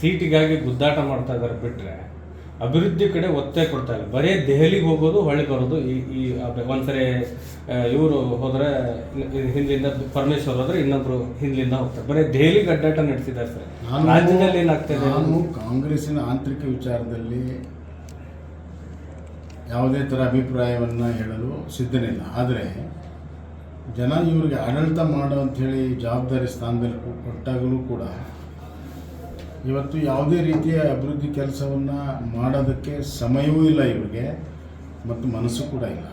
ಸೀಟಿಗಾಗಿ ಗುದ್ದಾಟ ಮಾಡ್ತಾ ಇದ್ದಾರೆ ಬಿಟ್ರೆ ಅಭಿವೃದ್ಧಿ ಕಡೆ ಒತ್ತೆ ಕೊಡ್ತಾ ಇಲ್ಲ. ಬರೀ ದೆಹಲಿಗೆ ಹೋಗೋದು ಹೊಳ್ಳಿ ಬರೋದು ಈ ಈ ಒಂದ್ಸರಿ ಇವರು ಹೋದರೆ ಹಿಂದಿಂದ ಪರಮೇಶ್ವರ್ ಹೋದ್ರೆ ಇನ್ನೊಬ್ರು ಹಿಂದಿಂದ ಹೋಗ್ತಾರೆ. ಬರೀ ದೆಹಲಿಗೆ ಅಡ್ಡಾಟ ನಡೆಸಿದ್ದಾರೆ ಸರ್. ರಾಜ್ಯದಲ್ಲಿ ಏನಾಗ್ತದೆ ನಾನು ಕಾಂಗ್ರೆಸ್ಸಿನ ಆಂತರಿಕ ವಿಚಾರದಲ್ಲಿ ಯಾವುದೇ ಥರ ಅಭಿಪ್ರಾಯವನ್ನು ಹೇಳಲು ಸಿದ್ಧನಿಲ್ಲ ಆದರೆ ಜನ ಇವರಿಗೆ ಆಡಳಿತ ಮಾಡೋ ಅಂಥೇಳಿ ಜವಾಬ್ದಾರಿ ಸ್ಥಾನದಲ್ಲಿ ಕೊಟ್ಟಾಗಲೂ ಕೂಡ ಇವತ್ತು ಯಾವುದೇ ರೀತಿಯ ಅಭಿವೃದ್ಧಿ ಕೆಲಸವನ್ನು ಮಾಡೋದಕ್ಕೆ ಸಮಯವೂ ಇಲ್ಲ ಇವರಿಗೆ, ಮತ್ತು ಮನಸ್ಸು ಕೂಡ ಇಲ್ಲ.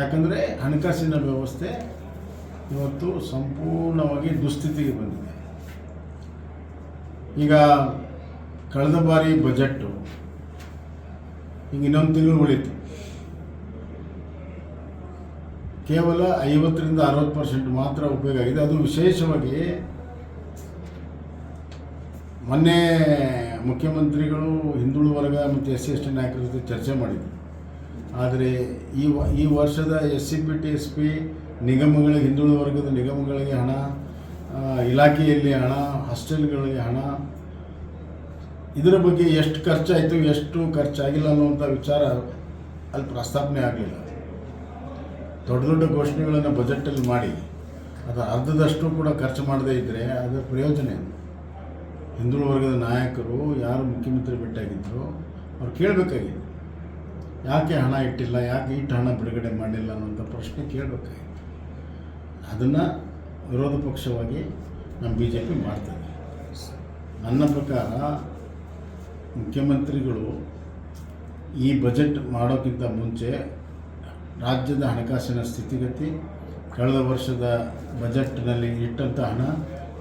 ಯಾಕಂದರೆ ಹಣಕಾಸಿನ ವ್ಯವಸ್ಥೆ ಇವತ್ತು ಸಂಪೂರ್ಣವಾಗಿ ದುಸ್ಥಿತಿಗೆ ಬಂದಿದೆ. ಈಗ ಕಳೆದ ಬಾರಿ ಬಜೆಟ್ಟು, ಈಗ ಇನ್ನೊಂದು ತಿಂಗಳು ಉಳಿತು. ಕೇವಲ ಐವತ್ತರಿಂದ ಅರವತ್ತು ಪರ್ಸೆಂಟ್ ಮಾತ್ರ ಉಪಯೋಗ ಆಗಿದೆ. ಅದು ವಿಶೇಷವಾಗಿ ಮೊನ್ನೆ ಮುಖ್ಯಮಂತ್ರಿಗಳು ಹಿಂದುಳಿದ ವರ್ಗ ಮತ್ತು ಎಸ್ ಸಿ, ಎಸ್ ಟಿ ನಾಯಕರ ಜೊತೆ ಚರ್ಚೆ ಮಾಡಿದರು. ಆದರೆ ಈ ವ, ಈ ವರ್ಷದ S C P, T S P ನಿಗಮಗಳಿಗೆ, ಹಿಂದುಳಿದ ವರ್ಗದ ನಿಗಮಗಳಿಗೆ ಹಣ ಇಲಾಖೆಯಲ್ಲಿ ಹಣ, ಹಾಸ್ಟೆಲ್ಗಳಿಗೆ ಹಣ, ಇದರ ಬಗ್ಗೆ ಎಷ್ಟು ಖರ್ಚಾಯಿತು, ಎಷ್ಟು ಖರ್ಚಾಗಿಲ್ಲ ಅನ್ನುವಂಥ ವಿಚಾರ ಅಲ್ಲಿ ಪ್ರಸ್ತಾಪನೆ ಆಗಲಿಲ್ಲ. ದೊಡ್ಡ ದೊಡ್ಡ ಘೋಷಣೆಗಳನ್ನು ಬಜೆಟಲ್ಲಿ ಮಾಡಿ ಅದರ ಅರ್ಧದಷ್ಟು ಕೂಡ ಖರ್ಚು ಮಾಡದೇ ಇದ್ದರೆ ಅದರ ಪ್ರಯೋಜನ ಏನು? ಹಿಂದುಳಿದ ವರ್ಗದ ನಾಯಕರು ಯಾರು ಮುಖ್ಯಮಂತ್ರಿ ಭೇಟಿಯಾಗಿದ್ದರು ಅವ್ರು ಕೇಳಬೇಕಾಗಿತ್ತು ಯಾಕೆ ಹಣ ಇಟ್ಟಿಲ್ಲ, ಯಾಕೆ ಇಟ್ಟು ಹಣ ಬಿಡುಗಡೆ ಮಾಡಿಲ್ಲ ಅನ್ನೋಂಥ ಪ್ರಶ್ನೆ ಕೇಳಬೇಕಾಗಿತ್ತು ಅದನ್ನು ವಿರೋಧ ಪಕ್ಷವಾಗಿ ನಮ್ಮ ಬಿ ಜೆ ಪಿ ಮಾಡ್ತದೆ ನನ್ನ ಪ್ರಕಾರ ಮುಖ್ಯಮಂತ್ರಿಗಳು ಈ ಬಜೆಟ್ ಮಾಡೋಕ್ಕಿಂತ ಮುಂಚೆ ರಾಜ್ಯದ ಹಣಕಾಸಿನ ಸ್ಥಿತಿಗತಿ, ಕಳೆದ ವರ್ಷದ ಬಜೆಟ್ನಲ್ಲಿ ಇಟ್ಟಂಥ ಹಣ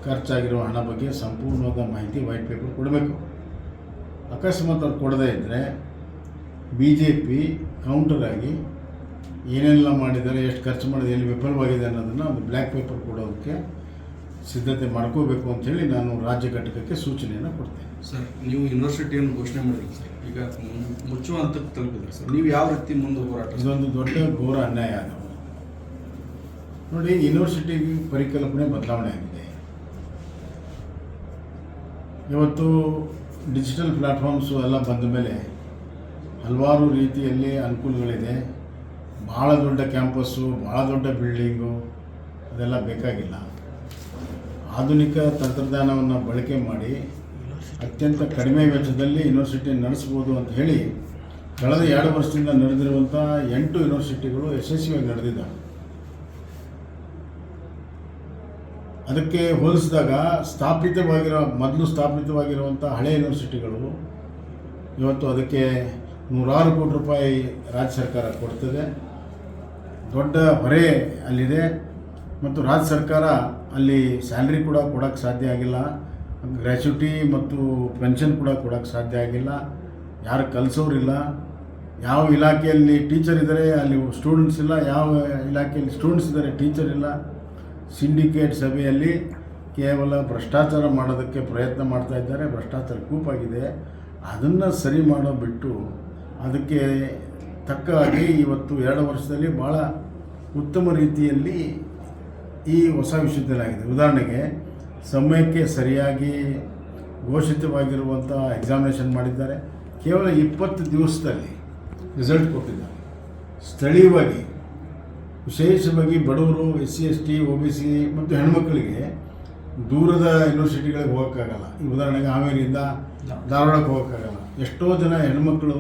ಖರ್ಚಾಗಿರುವ ಹಣ ಬಗ್ಗೆ ಸಂಪೂರ್ಣವಾದ ಮಾಹಿತಿ ವೈಟ್ ಪೇಪರ್ ಕೊಡಬೇಕು. ಅಕಸ್ಮಾತ್ ಅವ್ರು ಕೊಡದೇ ಇದ್ದರೆ ಬಿ ಜೆ ಪಿ ಕೌಂಟರಾಗಿ ಆಗಿ ಏನೆಲ್ಲ ಮಾಡಿದ್ದಾರೆ ಎಷ್ಟು ಖರ್ಚು ಮಾಡಿದೆ ಎಲ್ಲಿ ವಿಫಲವಾಗಿದೆ ಅನ್ನೋದನ್ನು ಒಂದು ಬ್ಲ್ಯಾಕ್ ಪೇಪರ್ ಕೊಡೋದಕ್ಕೆ ಸಿದ್ಧತೆ ಮಾಡ್ಕೋಬೇಕು ಅಂಥೇಳಿ ನಾನು ರಾಜ್ಯ ಘಟಕಕ್ಕೆ ಸೂಚನೆಯನ್ನು ಕೊಡ್ತೇನೆ. ಸರ್ ನೀವು ಯೂನಿವರ್ಸಿಟಿಯನ್ನು ಘೋಷಣೆ ಮಾಡಿದ್ರಿ ಸರ್. ಈಗ ಮುಚ್ಚುವ ಹಂತಕ್ಕೆ ತಲುಪಿದ್ರಿ ಸರ್. ನೀವು ಯಾವ ರೀತಿ ಮುಂದೆ ಹೋರಾಟ ಇದೊಂದು ದೊಡ್ಡ ಘೋರ ಅನ್ಯಾಯ ಅದು ನೋಡಿ ಯೂನಿವರ್ಸಿಟಿ ಪರಿಕಲ್ಪನೆ ಬದಲಾವಣೆ ಆಗಿದೆ. ಇವತ್ತು ಡಿಜಿಟಲ್ ಪ್ಲ್ಯಾಟ್ಫಾರ್ಮ್ಸು ಎಲ್ಲ ಬಂದ ಮೇಲೆ ಹಲವಾರು ರೀತಿಯಲ್ಲಿ ಅನುಕೂಲಗಳಿದೆ. ಭಾಳ ದೊಡ್ಡ ಕ್ಯಾಂಪಸ್ಸು ಭಾಳ ದೊಡ್ಡ ಬಿಲ್ಡಿಂಗು ಅದೆಲ್ಲ ಬೇಕಾಗಿಲ್ಲ. ಆಧುನಿಕ ತಂತ್ರಜ್ಞಾನವನ್ನು ಬಳಕೆ ಮಾಡಿ ಅತ್ಯಂತ ಕಡಿಮೆ ವೆಚ್ಚದಲ್ಲಿ ಯೂನಿವರ್ಸಿಟಿ ನಡೆಸ್ಬೋದು ಅಂತ ಹೇಳಿ, ಕಳೆದ ಎರಡು ವರ್ಷದಿಂದ ನಡೆದಿರುವಂಥ ಎಂಟು ಯೂನಿವರ್ಸಿಟಿಗಳು ಯಶಸ್ವಿಯಾಗಿ ನಡೆದಿದ್ದಾವೆ. ಅದಕ್ಕೆ ಹೋಲಿಸಿದಾಗ ಸ್ಥಾಪಿತವಾಗಿರೋ, ಮೊದಲು ಸ್ಥಾಪಿತವಾಗಿರುವಂಥ ಹಳೆ ಯೂನಿವರ್ಸಿಟಿಗಳು ಇವತ್ತು ಅದಕ್ಕೆ ನೂರಾರು ಕೋಟಿ ರೂಪಾಯಿ ರಾಜ್ಯ ಸರ್ಕಾರ ಕೊಡ್ತದೆ. ದೊಡ್ಡ ಹೊರೆ ಅಲ್ಲಿದೆ ಮತ್ತು ರಾಜ್ಯ ಸರ್ಕಾರ ಅಲ್ಲಿ ಸ್ಯಾಲ್ರಿ ಕೂಡ ಕೊಡೋಕ್ಕೆ ಸಾಧ್ಯ ಆಗಿಲ್ಲ. ಗ್ರ್ಯಾಚ್ಯುಟಿ ಮತ್ತು ಪೆನ್ಷನ್ ಕೂಡ ಕೊಡೋಕ್ಕೆ ಸಾಧ್ಯ ಆಗಿಲ್ಲ. ಯಾರು ಕಲಿಸೋರಿಲ್ಲ. ಯಾವ ಇಲಾಖೆಯಲ್ಲಿ ಟೀಚರ್ ಇದ್ದಾರೆ ಅಲ್ಲಿ ಸ್ಟೂಡೆಂಟ್ಸ್ ಇಲ್ಲ. ಯಾವ ಇಲಾಖೆಯಲ್ಲಿ ಸ್ಟೂಡೆಂಟ್ಸ್ ಇದ್ದಾರೆ ಟೀಚರ್ ಇಲ್ಲ. ಸಿಂಡಿಕೇಟ್ ಸಭೆಯಲ್ಲಿ ಕೇವಲ ಭ್ರಷ್ಟಾಚಾರ ಮಾಡೋದಕ್ಕೆ ಪ್ರಯತ್ನ ಮಾಡ್ತಾ ಇದ್ದಾರೆ. ಭ್ರಷ್ಟಾಚಾರ ಕೂಪಾಗಿದೆ. ಅದನ್ನು ಸರಿ ಮಾಡೋ ಬಿಟ್ಟು ಅದಕ್ಕೆ ತಕ್ಕ ಹಾಗೆ ಇವತ್ತು ಎರಡು ವರ್ಷದಲ್ಲಿ ಭಾಳ ಉತ್ತಮ ರೀತಿಯಲ್ಲಿ ಈ ಹೊಸ ವಿಶ್ವವಿದ್ಯಾಲಯ ಉದಾಹರಣೆಗೆ ಸಮಯಕ್ಕೆ ಸರಿಯಾಗಿ ಘೋಷಿತವಾಗಿರುವಂಥ ಎಕ್ಸಾಮಿನೇಷನ್ ಮಾಡಿದ್ದಾರೆ. ಕೇವಲ ಇಪ್ಪತ್ತು ದಿವಸದಲ್ಲಿ ರಿಸಲ್ಟ್ ಕೊಟ್ಟಿದ್ದಾರೆ. ಸ್ಥಳೀಯವಾಗಿ ವಿಶೇಷವಾಗಿ ಬಡವರು, S C, S T O B C ಮತ್ತು ಹೆಣ್ಮಕ್ಳಿಗೆ ದೂರದ ಯೂನಿವರ್ಸಿಟಿಗಳಿಗೆ ಹೋಗೋಕ್ಕಾಗಲ್ಲ. ಈ ಉದಾಹರಣೆಗೆ ಹಾವೇರಿಯಿಂದ ಧಾರವಾಡಕ್ಕೆ ಹೋಗೋಕ್ಕಾಗಲ್ಲ. ಎಷ್ಟೋ ಜನ ಹೆಣ್ಮಕ್ಳು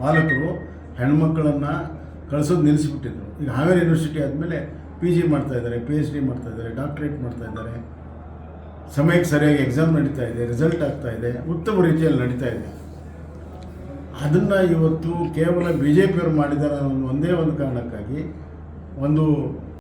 ಪಾಲಕರು ಹೆಣ್ಮಕ್ಳನ್ನು ಕಳಿಸೋದು ನಿಲ್ಲಿಸಿಬಿಟ್ಟಿದ್ರು ಈಗ ಹಾವೇರಿ ಯೂನಿವರ್ಸಿಟಿ ಆದಮೇಲೆ ಪಿ ಜಿ ಮಾಡ್ತಾಯಿದ್ದಾರೆ ಪಿ ಎಚ್ ಡಿ ಮಾಡ್ತಾಯಿದ್ದಾರೆ ಡಾಕ್ಟ್ರೇಟ್ ಮಾಡ್ತಾಯಿದ್ದಾರೆ ಸಮಯಕ್ಕೆ ಸರಿಯಾಗಿ ಎಕ್ಸಾಮ್ ನಡೀತಾ ಇದೆ ರಿಸಲ್ಟ್ ಆಗ್ತಾ ಇದೆ, ಉತ್ತಮ ರೀತಿಯಲ್ಲಿ ನಡೀತಾ ಇದೆ. ಅದನ್ನು ಇವತ್ತು ಕೇವಲ ಬಿ ಜೆ ಪಿಯವರು ಮಾಡಿದ್ದಾರೆ ಅನ್ನೋ ಒಂದೇ ಒಂದು ಕಾರಣಕ್ಕಾಗಿ ಒಂದು